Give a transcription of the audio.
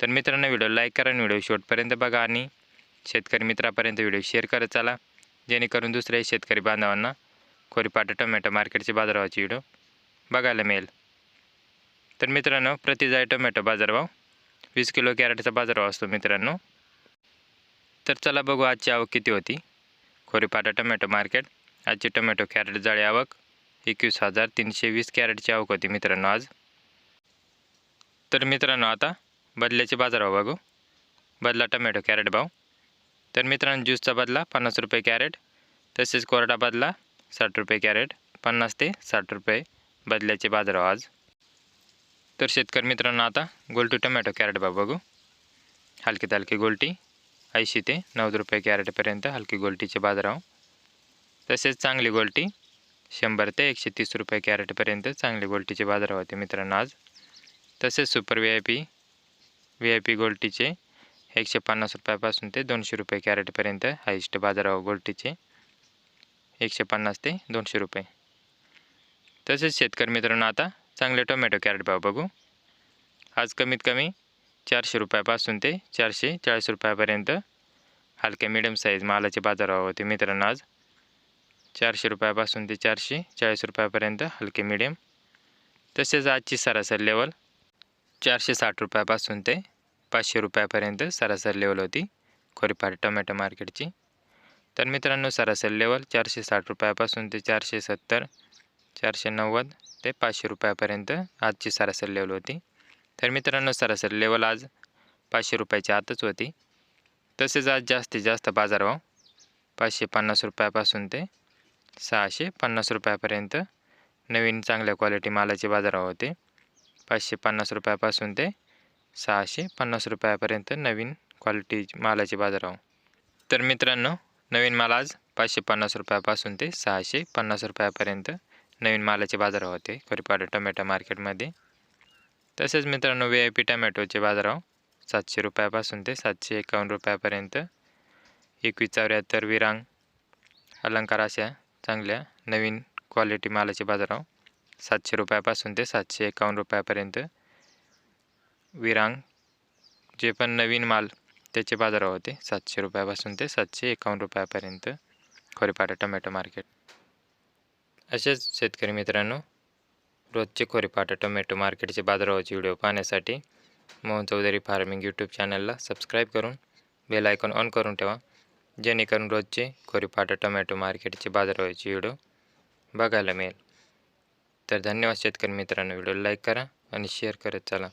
तर मित्रांनो video like करा आणि व्हिडिओ शेवटपर्यंत बघा आणि शेतकरी मित्रापर्यंत व्हिडिओ शेअर करत चला जेणेकरून दुसऱ्या शेतकरी बांधवांना खोरीपाटा टोमॅटो मार्केटचे बाजारभावाची व्हिडिओ बघायला मिळेल. तर मित्रांनो प्रति जाय टोमॅटो बाजारभाव वीस किलो कॅरेटचा बाजारभाव असतो मित्रांनो. तर चला बघू आजची आवक किती होती. खोरीपाटा टोमॅटो मार्केट आजची टोमॅटो कॅरेट जाळी आवक एकवीस हजार तीनशे वीस कॅरेटची आवक होती मित्रांनो आज. तर मित्रांनो आता बदल्याचे बाजारभाव बघू. बदला टमॅटो कॅरेट भाव. तर मित्रांनो ज्यूसचा बदला पन्नास रुपये कॅरेट तसेच कोरडा बदला साठ रुपये कॅरेट पन्नास ते साठ रुपये बदल्याचे बाजारभाव आज. तर शेतकरी मित्रांनो आता गोल्टी टमॅटो कॅरेट भाव बघू. हलकी हलकी गोल्टी ऐंशी ते नव्वद रुपये कॅरेटपर्यंत हलकी गोल्टीचे बाजारभाव. तसेच चांगली गोल्टी शंभर ते एकशे तीस रुपये कॅरेटपर्यंत चांगली गोल्टीचे बाजारभाव होते मित्रांनो आज. तसेच super V I P V I P गोल्टीचे एकशे पन्नास रुपयापासून ते दोनशे रुपये कॅरेटपर्यंत हायस्ट बाजारावर गोल्टीचे एकशे पन्नास ते दोनशे रुपये. तसेच शेतकरी मित्रांनो आता चांगले टोमॅटो कॅरेट भाव बघू. आज कमीत कमी चारशे रुपयापासून ते चारशे चाळीस रुपयापर्यंत हलक्या मिडियम साईज मालाचे बाजारभाव होते मित्रांनो आज. चारशे रुपयापासून ते चारशे चाळीस रुपयापर्यंत हलके मिडियम तसेच आजची सरासरी लेवल चारशे साठ रुपयापासून ते पाचशे रुपयापर्यंत सरासरी लेवल होती खोरीपाट टोमॅटो मार्केटची. तर मित्रांनो सरासरी लेवल चारशे साठ रुपयापासून ते चारशे सत्तर चारशे नव्वद ते पाचशे रुपयापर्यंत आजची सरासरी लेवल होती. तर मित्रांनो सरासरी लेवल आज पाचशे रुपयाच्या आतच होती. तसेच आज जास्तीत जास्त बाजारभाव पाचशे पन्नास रुपयापासून ते सहाशे पन्नास रुपयापर्यंत नवीन चांगल्या क्वालिटी मालाचे बाजारभाव होते. पाचशे पन्नास रुपयापासून ते सहाशे पन्नास रुपयापर्यंत नवीन क्वालिटी मालाचे आहो तर मित्रांनो नवीन माल आज पाचशे पन्नास रुपयापासून ते सहाशे पन्नास रुपयापर्यंत नवीन मालाचे बाजारभाव होते. करीपाडा टोमॅटो मार्केटमध्ये. तसेच मित्रांनो व्ही आय पी टमॅटोचे बाजारभाव हो. सातशे रुपयापासून ते सातशे एकावन्न रुपयापर्यंत. एकवीस चौऱ्याहत्तर विरांग अलंकार अशा चांगल्या नवीन क्वालिटी मालाचे बाजारभाव हो. सातशे रुपयापासून ते सातशे एकावन्न रुपयापर्यंत. विरांग जे पण नवीन माल त्याचे बाजारभाव होते सातशे रुपयापासून ते सातशे एकावन्न रुपयापर्यंत खोरीपाडा टोमॅटो मार्केट. असेच शेतकरी मित्रांनो रोजचे खोरीपाटा टोमॅटो मार्केटचे बाजारभावाचे व्हिडिओ पाहण्यासाठी मोहन चौधरी फार्मिंग यूट्यूब चॅनलला सबस्क्राईब करून बेल आयकॉन ऑन करून ठेवा जेणेकरून रोजचे खोरीपाटा टोमॅटो मार्केटचे बाजारभावाचे व्हिडिओ बघायला मिळेल. तर धन्यवाद शेतकरी मित्रांनो. व्हिडिओ लाईक करा आणि शेअर करत चला.